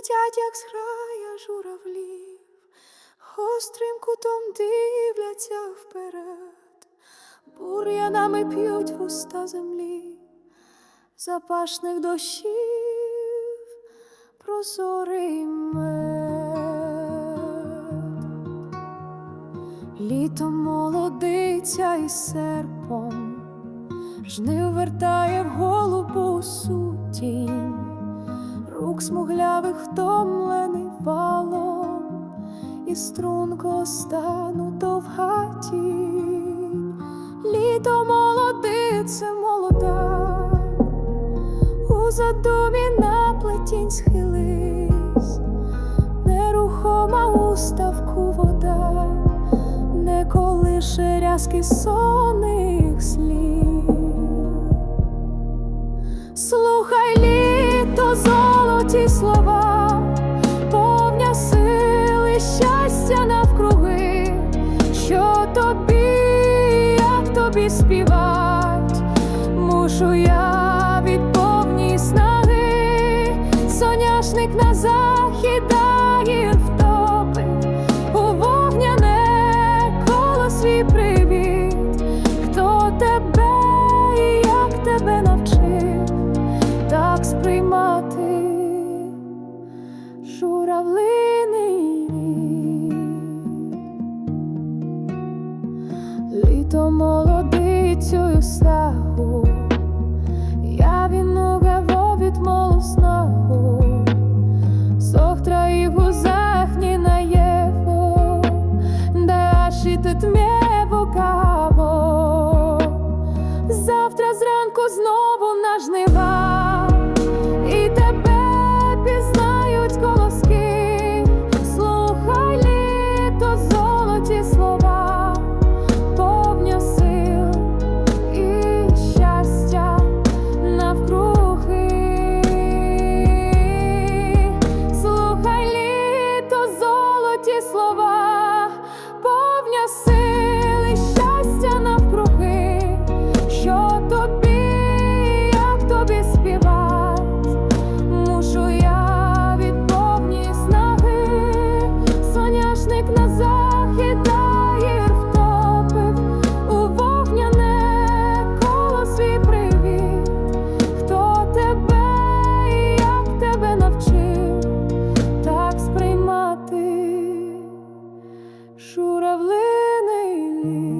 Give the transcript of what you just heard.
летять, як зграя журавлів, гострим кутом дивляться вперед, бур'янами п'ють вуста землі, запашних дощів прозорий мед. Літо молодиця із серпом, жнив вертає в голубу смуглявих втомлений валом, і струнко стану довга тінь. Літо молодице молода, у задумі на плетінь схились, нерухома у ставку вода, не колише рязки сонних тобі, як тобі співать, мушу я від повні снаги, соняшник на захід дає втопить у вогняне коло свій привіт, хто тебе і як тебе навчив? Так сприймати молодицею стаху, я вінугав від молу снагу, Сохтра і в гузах на наєво, да аж і тут. Завтра зранку знову на жнива. слова. you.